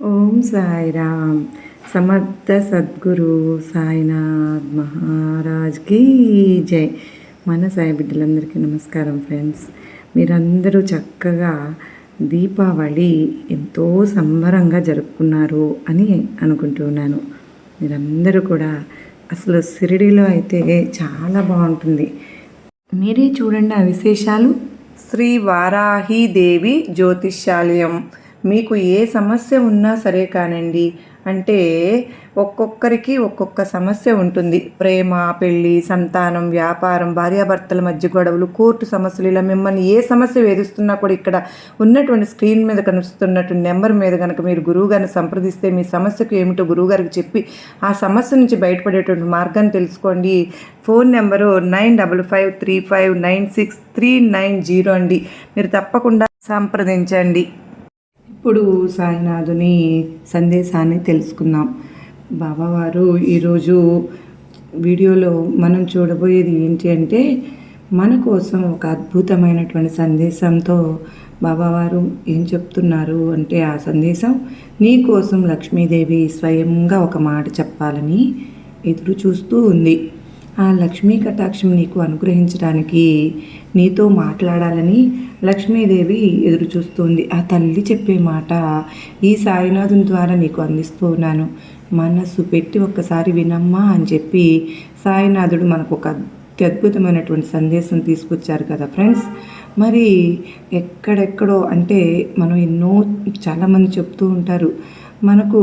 ఓం సాయిరామ్. సమర్థ సద్గురు సాయినాథ్ మహారాజ్కి జై. మన సాయి బిడ్డలందరికీ నమస్కారం ఫ్రెండ్స్. మీరందరూ చక్కగా దీపావళి ఎంతో సంబరంగా జరుపుకున్నారు అని అనుకుంటున్నాను మీరందరూ కూడా అసలు సిరిడిలో అయితే చాలా బాగుంటుంది. మీరే చూడండి ఆ విశేషాలు. శ్రీ వారాహీదేవి జ్యోతిష్యాలయం. మీకు ఏ సమస్య ఉన్నా సరే కానండి అంటే ఒక్కొక్కరికి ఒక్కొక్క సమస్య ఉంటుంది. ప్రేమ పెళ్ళి సంతానం వ్యాపారం భార్యాభర్తల మధ్య గొడవలు కోర్టు సమస్యలు ఇలా మిమ్మల్ని ఏ సమస్య వేధిస్తున్నా కూడా ఇక్కడ ఉన్నటువంటి స్క్రీన్ మీద కనిపిస్తున్నటువంటి నెంబర్ మీద కనుక మీరు గురువుగారిని సంప్రదిస్తే మీ సమస్యకు ఏమిటో గురువుగారికి చెప్పి ఆ సమస్య నుంచి బయటపడేటువంటి మార్గాన్ని తెలుసుకోండి. Phone number nine double five three five nine six three nine zero అండి. మీరు తప్పకుండా సంప్రదించండి. ఇప్పుడు సాయినాథుని సందేశాన్ని తెలుసుకుందాం. బాబావారు ఈరోజు వీడియోలో మనం చూడబోయేది ఏంటి అంటే మన కోసం ఒక అద్భుతమైనటువంటి సందేశంతో బాబావారు ఏం చెప్తున్నారు అంటే ఆ సందేశం నీ కోసం లక్ష్మీదేవి స్వయంగా ఒక మాట చెప్పాలని ఎదురు చూస్తూ ఉంది. ఆ లక్ష్మీ కటాక్షం నీకు అనుగ్రహించడానికి నీతో మాట్లాడాలని లక్ష్మీదేవి ఎదురు చూస్తుంది ఆ తల్లి చెప్పే మాట ఈ సాయినాథుని ద్వారా నీకు అందిస్తూ ఉన్నాను. మనస్సు పెట్టి ఒక్కసారి వినమ్మా అని చెప్పి సాయినాథుడు మనకు ఒక అత్యద్భుతమైనటువంటి సందేశం తీసుకొచ్చారు కదా ఫ్రెండ్స్. మరి ఎక్కడెక్కడో అంటే మనం ఎన్నో చాలామంది చెప్తూ ఉంటారు. మనకు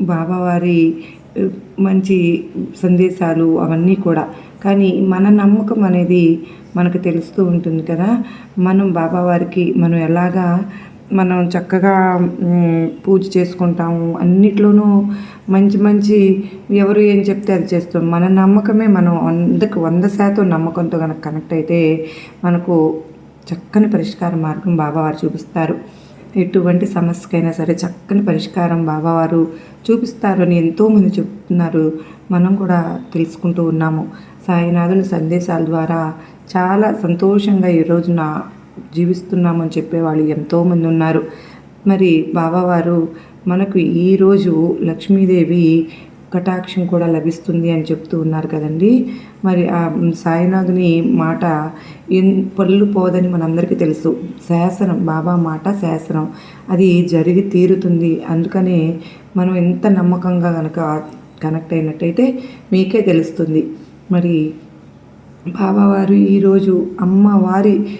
బాబావారి మంచి సందేశాలు అవన్నీ కూడా. కానీ మన నమ్మకం అనేది మనకు తెలుస్తూ ఉంటుంది కదా. మనం బాబావారికి మనం ఎలాగా మనం చక్కగా పూజ చేసుకుంటాము అన్నిట్లోనూ మంచి మంచి ఎవరు ఏం చెప్తే అది చేస్తాం. మన నమ్మకమే మనం వందకు వంద శాతం నమ్మకంతో కనుక కనెక్ట్ అయితే మనకు చక్కని పరిష్కార మార్గం బాబావారు చూపిస్తారు. ఎటువంటి సమస్యకైనా సరే చక్కని పరిష్కారం బాబావారు చూపిస్తారని ఎంతోమంది చెప్తున్నారు. మనం కూడా తెలుసుకుంటూ ఉన్నాము. సాయినాథుని సందేశాల ద్వారా చాలా సంతోషంగా ఈ రోజున జీవిస్తున్నామని చెప్పేవాళ్ళు ఎంతోమంది ఉన్నారు. మరి బాబావారు మనకు ఈరోజు లక్ష్మీదేవి కటాక్షం కూడా లభిస్తుంది అని చెప్తూ ఉన్నారు కదండి. మరి ఆ సాయినాథుని మాట ఎన్ పళ్ళు పోదని మనందరికీ తెలుసు. శాసనం బాబా మాట శాసనం. అది జరిగి తీరుతుంది. అందుకనే మనం ఎంత నమ్మకంగా కనుక కనెక్ట్ అయినట్టయితే మీకే తెలుస్తుంది. మరి బాబావారు ఈరోజు అమ్మవారి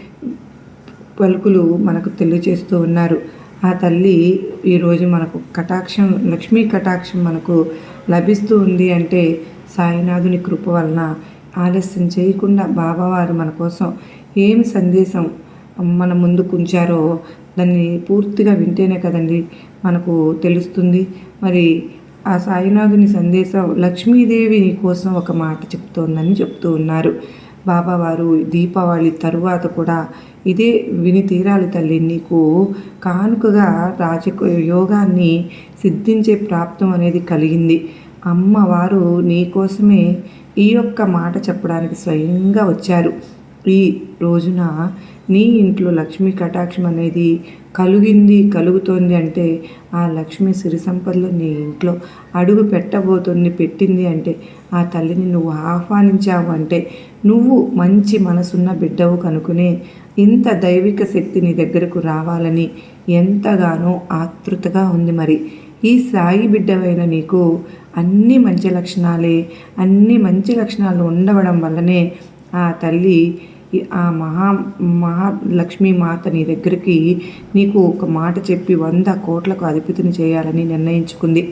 పలుకులు మనకు తెలియజేస్తూ ఉన్నారు. ఆ తల్లి ఈరోజు మనకు కటాక్షం లక్ష్మీ కటాక్షం మనకు లభిస్తూ ఉంది అంటే సాయినాథుని కృప వలన ఆలస్యం చేయకుండా బాబావారు మన కోసం ఏం సందేశం మన ముందుకు ఉంచారో దాన్ని పూర్తిగా వింటేనే కదండి మనకు తెలుస్తుంది. మరి ఆ సాయినాథుని సందేశం లక్ష్మీదేవి కోసం ఒక మాట చెప్తోందని చెప్తూ ఉన్నారు. బాబావారు దీపావళి తరువాత కూడా ఇదే విని తీరాలి తల్లి నీకు కానుకగా రాజ యోగాన్ని సిద్ధించే ప్రాప్తం అనేది కలిగింది. అమ్మవారు నీకోసమే ఈ యొక్క మాట చెప్పడానికి స్వయంగా వచ్చారు. ఈ రోజున నీ ఇంట్లో లక్ష్మీ కటాక్షం అనేది కలిగింది కలుగుతోంది అంటే ఆ లక్ష్మి సిరి సంపదలు నీ ఇంట్లో అడుగు పెట్టబోతుంది పెట్టింది అంటే ఆ తల్లిని నువ్వు ఆహ్వానించావు అంటే నువ్వు మంచి మనసున్న బిడ్డవు కనుకునే ఇంత దైవిక శక్తి నీ దగ్గరకు రావాలని ఎంతగానో ఆతృతగా ఉంది మరి. ఈ సాయి బిడ్డవైన నీకు అన్ని మంచి లక్షణాలే అన్ని మంచి లక్షణాలు ఉండవడం వల్లనే ఆ తల్లి ఆ మహా మహాలక్ష్మి మాత నీ దగ్గరికి నీకు ఒక మాట చెప్పి వంద కోట్లకు అధిపతిని చేయాలని నిర్ణయించుకుంది.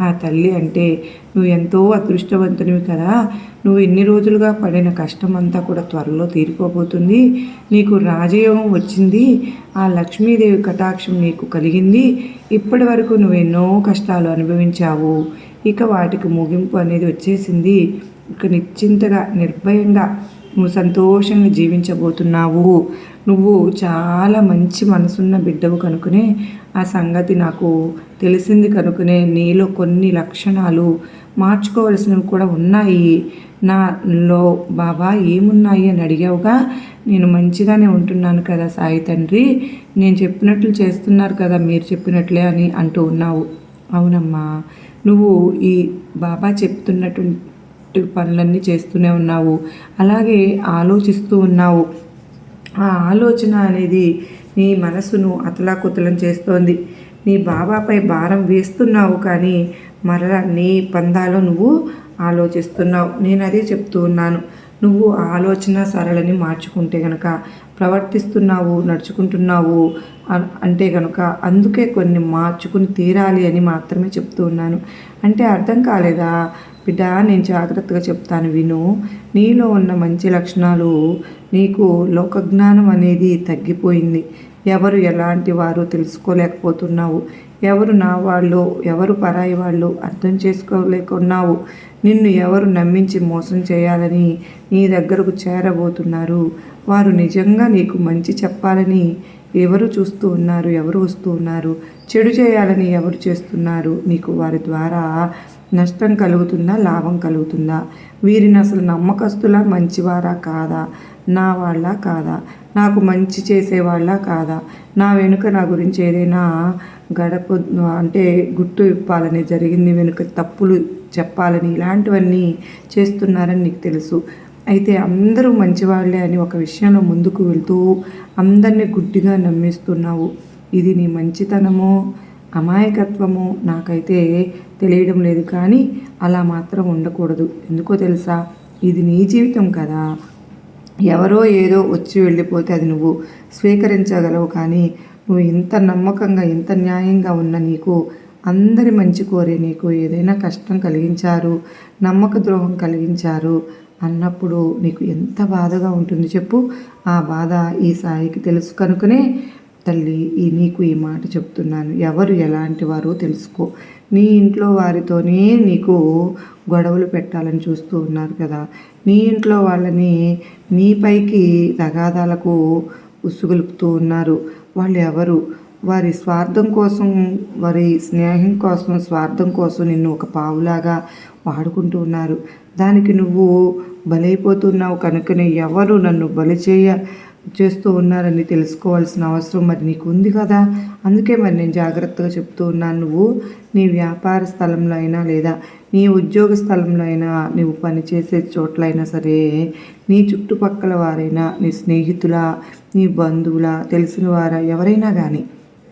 ఆ తల్లి అంటే నువ్వు ఎంతో అదృష్టవంతునివి కదా. నువ్వు ఎన్ని రోజులుగా పడిన కష్టం అంతా కూడా త్వరలో తీరిపోబోతుంది. నీకు రాజయోగం వచ్చింది. ఆ లక్ష్మీదేవి కటాక్షం నీకు కలిగింది. ఇప్పటి వరకు నువ్వు ఎన్నో కష్టాలు అనుభవించావు. ఇక వాటికి ముగింపు అనేది వచ్చేసింది. ఇక నిశ్చింతగా నిర్భయంగా నువ్వు సంతోషంగా జీవించబోతున్నావు. నువ్వు చాలా మంచి మనసున్న బిడ్డవు కనుకనే ఆ సంగతి నాకు తెలిసింది కనుకనే నీలో కొన్ని లక్షణాలు మార్చుకోవలసినవి కూడా ఉన్నాయి. నాలో బాబా ఏమున్నాయి అని అడిగావుగా? నేను మంచిగానే ఉంటున్నాను కదా సాయి తండ్రి. నేను చెప్పినట్లు చేస్తున్నారు కదా మీరు చెప్పినట్లే అని అంటూ ఉన్నావు. అవునమ్మా. నువ్వు ఈ బాబా చెప్తున్నటువంటి పనులన్నీ చేస్తూనే ఉన్నావు. అలాగే ఆలోచిస్తూ ఉన్నావు. ఆ ఆలోచన అనేది నీ మనసును అతలాకుతలం చేస్తోంది. నీ బాబాపై భారం వేస్తున్నావు కానీ మరలా నీ పందాలో నువ్వు ఆలోచిస్తున్నావు. నేను అదే చెప్తూ ఉన్నాను. నువ్వు ఆలోచన సరళని మార్చుకుంటే గనక ప్రవర్తిస్తున్నావు నడుచుకుంటున్నావు అంటే కనుక అందుకే కొన్ని మార్చుకుని తీరాలి అని మాత్రమే చెప్తూ ఉన్నాను. అంటే అర్థం కాలేదా? బిడ్డ నేను జాగ్రత్తగా చెప్తాను విను. నీలో ఉన్న మంచి లక్షణాలు నీకు లోకజ్ఞానం అనేది తగ్గిపోయింది. ఎవరు ఎలాంటి వారు తెలుసుకోలేకపోతున్నావు. ఎవరు నా వాళ్ళు ఎవరు పరాయి వాళ్ళు అర్థం చేసుకోలేకున్నావు. నిన్ను ఎవరు నమ్మించి మోసం చేయాలని నీ దగ్గరకు చేరబోతున్నారు. వారు నిజంగా నీకు మంచి చెప్పాలని ఎవరు చూస్తూ ఉన్నారు ఎవరు వస్తూ ఉన్నారు చెడు చేయాలని ఎవరు చేస్తున్నారు మీకు వారి ద్వారా నష్టం కలుగుతుందా లాభం కలుగుతుందా? వీరిని అసలు నమ్మకస్తులా మంచివారా కాదా? నా వాళ్ళ కాదా? నాకు మంచి చేసేవాళ్ళ కాదా? నా వెనుక నా గురించి ఏదైనా గడప అంటే గుర్తు ఇప్పాలని జరిగింది వెనుక తప్పులు చెప్పాలని ఇలాంటివన్నీ చేస్తున్నారని నీకు తెలుసు. అయితే అందరూ మంచివాళ్ళే అని ఒక విషయంలో ముందుకు వెళ్తూ అందరినీ గుడ్డిగా నమ్మిస్తున్నావు. ఇది నీ మంచితనమో అమాయకత్వము నాకైతే తెలియడం లేదు కానీ అలా మాత్రం ఉండకూడదు. ఎందుకో తెలుసా? ఇది నీ జీవితం కదా. ఎవరో ఏదో వచ్చి వెళ్ళిపోతే అది నువ్వు స్వీకరించగలవు కానీ నువ్వు ఇంత నమ్మకంగా ఇంత న్యాయంగా ఉన్న నీకు అందరి మంచి కోరే నీకు ఏదైనా కష్టం కలిగించారు నమ్మక ద్రోహం కలిగించారు అన్నప్పుడు నీకు ఎంత బాధగా ఉంటుంది చెప్పు. ఆ బాధ ఈ సాయికి తెలుసు కనుకనే తల్లి ఈ నీకు ఈ మాట చెప్తున్నాను. ఎవరు ఎలాంటి వారో తెలుసుకో. నీ ఇంట్లో వారితోనే నీకు గొడవలు పెట్టాలని చూస్తూ ఉన్నారు కదా. నీ ఇంట్లో వాళ్ళని నీపైకి తగాదాలకు ఉసుగొలుపుతూ ఉన్నారు. వాళ్ళు ఎవరు? వారి స్వార్థం కోసం వారి స్నేహం కోసం స్వార్థం కోసం నిన్ను ఒక పావులాగా వాడుకుంటూ ఉన్నారు. దానికి నువ్వు బలైపోతున్నావు కనుకనే ఎవరు నన్ను బలి చేయ చేస్తూ ఉన్నారని తెలుసుకోవాల్సిన అవసరం మరి నీకు ఉంది కదా? అందుకే మరి నేను జాగ్రత్తగా చెప్తూ ఉన్నాను. నువ్వు నీ వ్యాపార స్థలంలో అయినా లేదా నీ ఉద్యోగ స్థలంలో అయినా నువ్వు పనిచేసే చోట్లైనా సరే నీ చుట్టుపక్కల వారైనా నీ స్నేహితుల నీ బంధువుల తెలిసిన వారా ఎవరైనా కానీ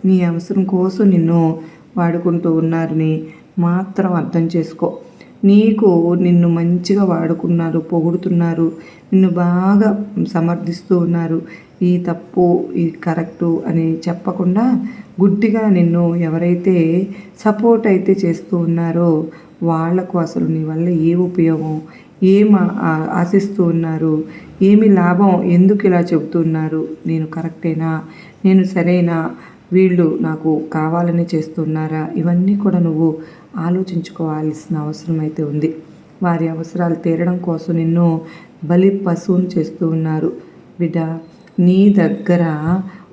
నీ అవసరం కోసం నిన్ను వాడుకుంటూ ఉన్నారని మాత్రం అర్థం చేసుకో. నీకు నిన్ను మంచిగా వాడుకున్నారు పొగుడుతున్నారు నిన్ను బాగా సమర్థిస్తూ ఉన్నారు. ఈ తప్పు ఈ కరెక్టు అని చెప్పకుండా గుడ్డిగా నిన్ను ఎవరైతే సపోర్ట్ అయితే చేస్తూ ఉన్నారో వాళ్ళకు అసలు నీ వల్ల ఏ ఉపయోగం ఏం ఆశిస్తూ ఉన్నారు ఏమి లాభం ఎందుకు ఇలా చెబుతున్నారు నేను కరెక్టేనా? నేను సరైన? వీళ్ళు నాకు కావాలని చేస్తున్నారా? ఇవన్నీ కూడా నువ్వు ఆలోచించుకోవాల్సిన అవసరం అయితే ఉంది. వారి అవసరాలు తీరడం కోసం నిన్ను బలి పశువుని చేస్తూ ఉన్నారు. బిడ్డ నీ దగ్గర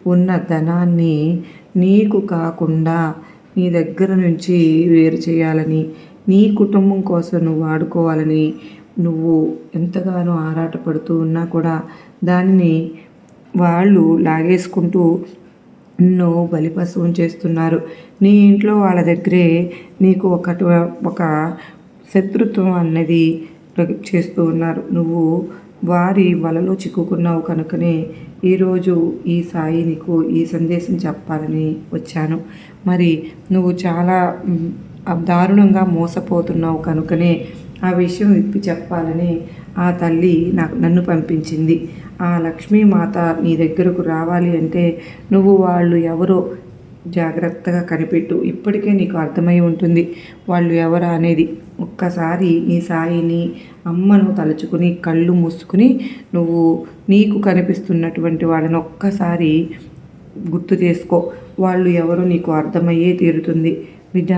ఉన్న ధనాన్ని నీకు కాకుండా నీ దగ్గర నుంచి వేరు చేయాలని నీ కుటుంబం కోసం నువ్వు వాడుకోవాలని నువ్వు ఎంతగానో ఆరాటపడుతూ ఉన్నా కూడా దానిని వాళ్ళు లాగేసుకుంటూ నిన్ను బలిపశువుని చేస్తున్నారు. నీ ఇంట్లో వాళ్ళ దగ్గరే నీకు ఒక ఒక శత్రుత్వం అన్నది చేస్తూ ఉన్నారు. నువ్వు వారి వలలో చిక్కుకున్నావు కనుకనే ఈరోజు ఈ సాయి నీకు ఈ సందేశం చెప్పాలని వచ్చాను. మరి నువ్వు చాలా దారుణంగా మోసపోతున్నావు కనుకనే ఆ విషయం విప్పి చెప్పాలని ఆ తల్లి నాకు నన్ను పంపించింది. ఆ లక్ష్మీమాత నీ దగ్గరకు రావాలి అంటే నువ్వు వాళ్ళు ఎవరో జాగ్రత్తగా కనిపెట్టు. ఇప్పటికే నీకు అర్థమై ఉంటుంది. వాళ్ళు ఎవరా అనేది. ఒక్కసారి నీ సాయిని అమ్మను తలుచుకుని కళ్ళు మూసుకుని నువ్వు నీకు కనిపిస్తున్నటువంటి వాళ్ళని ఒక్కసారి గుర్తు చేసుకో. వాళ్ళు ఎవరో నీకు అర్థమయ్యే తీరుతుంది. బిడ్డ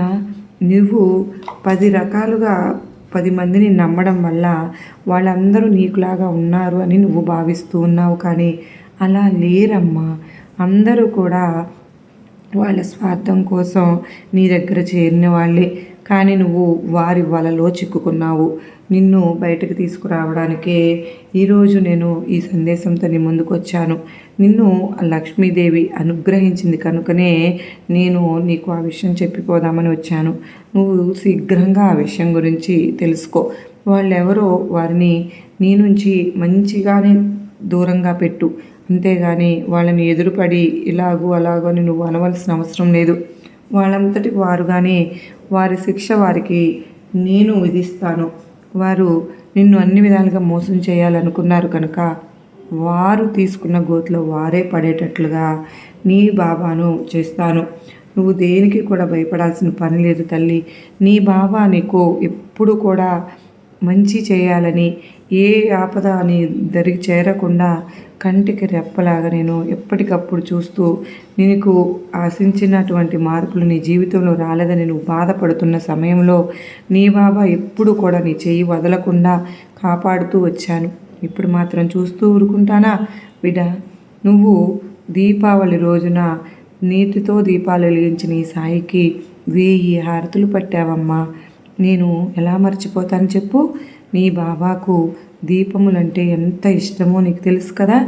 నువ్వు పది రకాలుగా పది మందిని నమ్మడం వల్ల వాళ్ళందరూ నీకులాగా ఉన్నారు అని నువ్వు భావిస్తూ ఉన్నావు. కానీ అలా లేరమ్మా. అందరూ కూడా వాళ్ళ స్వార్థం కోసం నీ దగ్గర చేరిన వాళ్ళే. కానీ నువ్వు వారి వలలో చిక్కుకున్నావు. నిన్ను బయటకు తీసుకురావడానికే ఈరోజు నేను ఈ సందేశంతో నీ ముందుకు వచ్చాను. నిన్ను ఆ లక్ష్మీదేవి అనుగ్రహించింది కనుకనే నేను నీకు ఆ విషయం చెప్పిపోదామని వచ్చాను. నువ్వు శీఘ్రంగా ఆ విషయం గురించి తెలుసుకో. వాళ్ళెవరో వారిని నీ నుంచి మంచిగానే దూరంగా పెట్టు. అంతేగాని వాళ్ళని ఎదురుపడి ఇలాగూ అలాగో అని నువ్వు అనవలసిన అవసరం లేదు. వాళ్ళంతటి వారుగానే వారి శిక్ష వారికి నేను విధిస్తాను. వారు నిన్ను అన్ని విధాలుగా మోసం చేయాలనుకున్నారు కనుక వారు తీసుకున్న గోతిలో వారే పడేటట్లుగా నీ బాబాను చేస్తాను. నువ్వు దేనికి కూడా భయపడాల్సిన పని లేదు తల్లి. నీ బాబా నీకు ఎప్పుడు కూడా మంచి చేయాలని ఏ ఆపద అని దరికి చేరకుండా కంటికి రెప్పలాగా నేను ఎప్పటికప్పుడు చూస్తూ నీకు ఆశించినటువంటి మార్పులు నీ జీవితంలో రాలేదని నువ్వు బాధపడుతున్న సమయంలో నీ బాబా ఎప్పుడు కూడా నీ చెయ్యి వదలకుండా కాపాడుతూ వచ్చాను. ఇప్పుడు మాత్రం చూస్తూ ఊరుకుంటానా? బిడ్డ నువ్వు దీపావళి రోజున నీటితో దీపాలు వెలిగించిన ఈ సాయికి వెయ్యి హారతులు పట్టావమ్మా. నేను ఎలా మర్చిపోతాను చెప్పు. నీ బాబాకు దీపములంటే ఎంత ఇష్టమో నీకు తెలుసు కదా.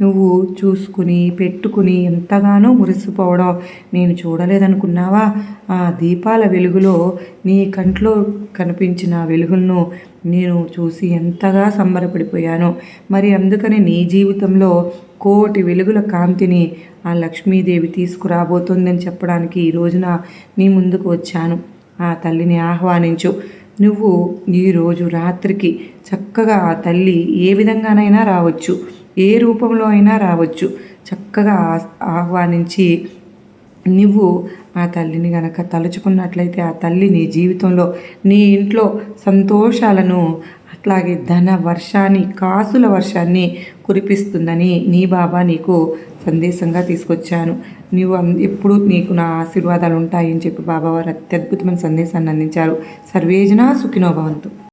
నువ్వు చూసుకుని పెట్టుకుని ఎంతగానో మురిసిపోవడం నేను చూడలేదనుకున్నావా? ఆ దీపాల వెలుగులో నీ కంట్లో కనిపించిన వెలుగులను నేను చూసి ఎంతగా సంబరపడిపోయాను. మరి అందుకని నీ జీవితంలో కోటి వెలుగుల కాంతిని ఆ లక్ష్మీదేవి తీసుకురాబోతోందని చెప్పడానికి ఈ రోజున నీ ముందుకు వచ్చాను. ఆ తల్లిని ఆహ్వానించు. నువ్వు ఈరోజు రాత్రికి చక్కగా ఆ తల్లి ఏ విధంగానైనా రావచ్చు ఏ రూపంలో అయినా రావచ్చు. చక్కగా ఆహ్వానించి నువ్వు ఆ తల్లిని గనక తలుచుకున్నట్లయితే ఆ తల్లి నీ జీవితంలో నీ ఇంట్లో సంతోషాలను అట్లాగే ధన వర్షాన్ని కాసుల వర్షాన్ని కురిపిస్తుందని నీ బాబా నీకు సందేశంగా తీసుకొచ్చాను. నీవు ఎప్పుడు నీకు నా ఆశీర్వాదాలు ఉంటాయని చెప్పి బాబావారు అత్యద్భుతమైన సందేశాన్ని అందించారు. సర్వేజన సుఖినోభవంతు